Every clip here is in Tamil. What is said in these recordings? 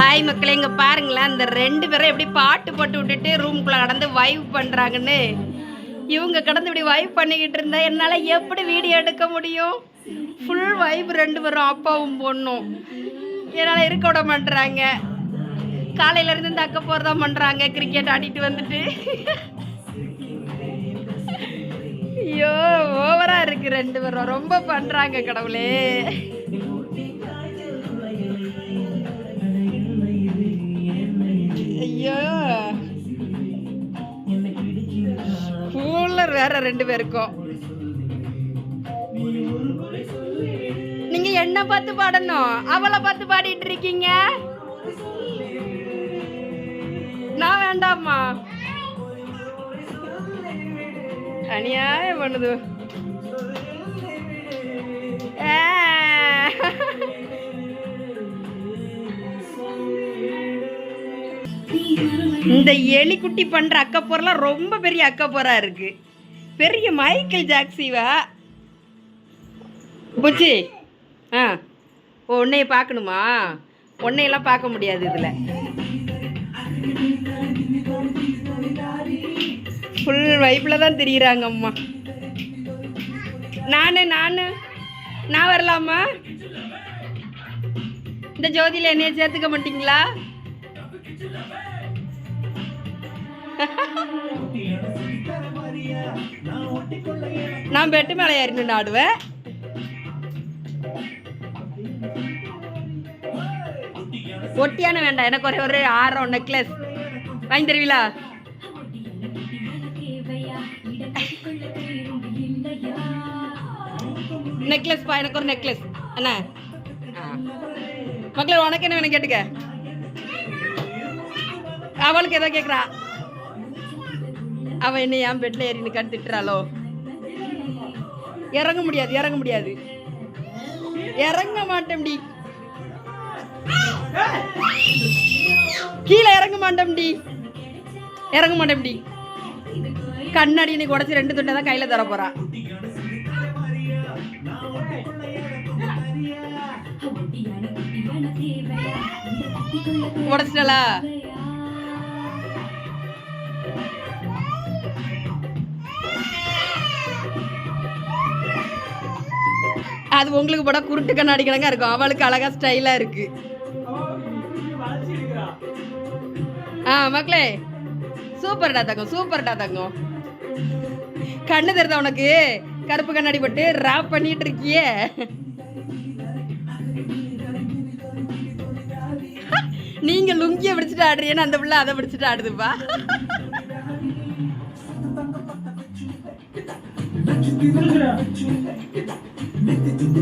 ஹாய் மக்களே இங்கே பாருங்களேன் இந்த ரெண்டு பேரும் எப்படி பாட்டு போட்டு விட்டுட்டு ரூம்குள்ளே கடந்து வைவ் பண்ணுறாங்கன்னு இவங்க கடந்து இப்படி வைவ் பண்ணிக்கிட்டு இருந்தா என்னால் எப்படி வீடியோ எடுக்க முடியும்? ஃபுல் வைப் ரெண்டு பேரும் அப்பாவும் பொண்ணும். என்னால் இருக்க விட மாட்டுறாங்க காலையிலேருந்து இந்த அக்க போறதா பண்ணுறாங்க கிரிக்கெட் ஆடிட்டு வந்துட்டு. ஐயோ ஓவராக இருக்கு ரெண்டு பேரும். ரொம்ப பண்ணுறாங்க கடவுளே. வேற ரெண்டு பேருக்கும். நீங்க என்ன பார்த்து பாடணும்? அவளை பார்த்து பாடிட்டு இருக்கீங்க? நான் வேண்டாமா அநியாயம் பண்ணுது. இந்த எலிக்குட்டி பண்ற அக்கப்போரெல்லாம் ரொம்ப பெரிய அக்கப்போரா இருக்கு. பெரிய மைக்கேல் ஜாக்சிவா புச்சி. ஆ. ஓ உன்னைய பார்க்கணுமா? உன்னையெல்லாம் பார்க்க முடியாது இதில். ஃபுல் வைப்பில் தான் தெரிகிறாங்க அம்மா. நானு நானு. நான் வரலாமா? இந்த ஜோதியில் என்னைய சேர்த்துக்க மாட்டீங்களா? நான் பெட்டு மேலே ஏறி நின்று ஆடுவேன். ஒட்டியான வேண்டாம். எனக்கு ஒரே ஒரு ஆரம் நெக்லஸ் வாங்கி தருவீங்களா? நெக்லஸ் பா எனக்கு ஒரு நெக்லஸ் என்ன ஆ. மக்களே உனக்கு என்ன வேணும் கேட்டுக்க. அவளுக்கு ஏதோ கேட்குறா அவன் என்ன ஏன் பெட்ல ஏறி நிற்கான்னு திட்டுறாளோ. இறங்க முடியாது இறங்க முடியாது. இறங்க மாட்டேன்டி. கீழே இறங்க மாட்டேன்டி. இறங்க மாட்டேன்டி. கண்ணாடி இன்னைக்கு உடச்சி ரெண்டு துண்டை தான் கையில் தர போறா. உடச்சிட்டலா? அது உங்களுக்கு போட குருட்டு கண்ணாடி கணக்கா இருக்கும். அவளுக்கு அழகா ஸ்டைலா இருக்கு. ஆ மக்களே சூப்பர்டா தங்கம் சூப்பர்டா தங்கம். கண்ணு தெரிதா உனக்கு? கருப்பு கண்ணாடி போட்டு ராப் பண்ணிட்டு இருக்கியே. நீங்க லுங்கிய பிடிச்சிட்டு ஆடுறீன்னு அந்த பிள்ளை அதை பிடிச்சிட்டு ஆடுதுப்பா.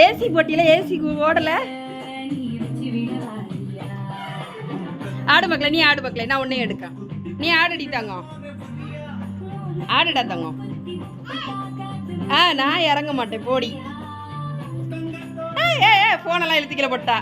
ஏசி போட்டியில ஏசி ஓடல. ஆடு மக்களே நீ ஆடு மக்களே நான் உன்னையும் எடுக்க நீ ஆடடி தாங்க ஆடுடா தங்கம். ஆ நான் இறங்க மாட்டேன் போடி. ஏ ஏ ஃபோனெல்லாம் போனெல்லாம் போட்டா.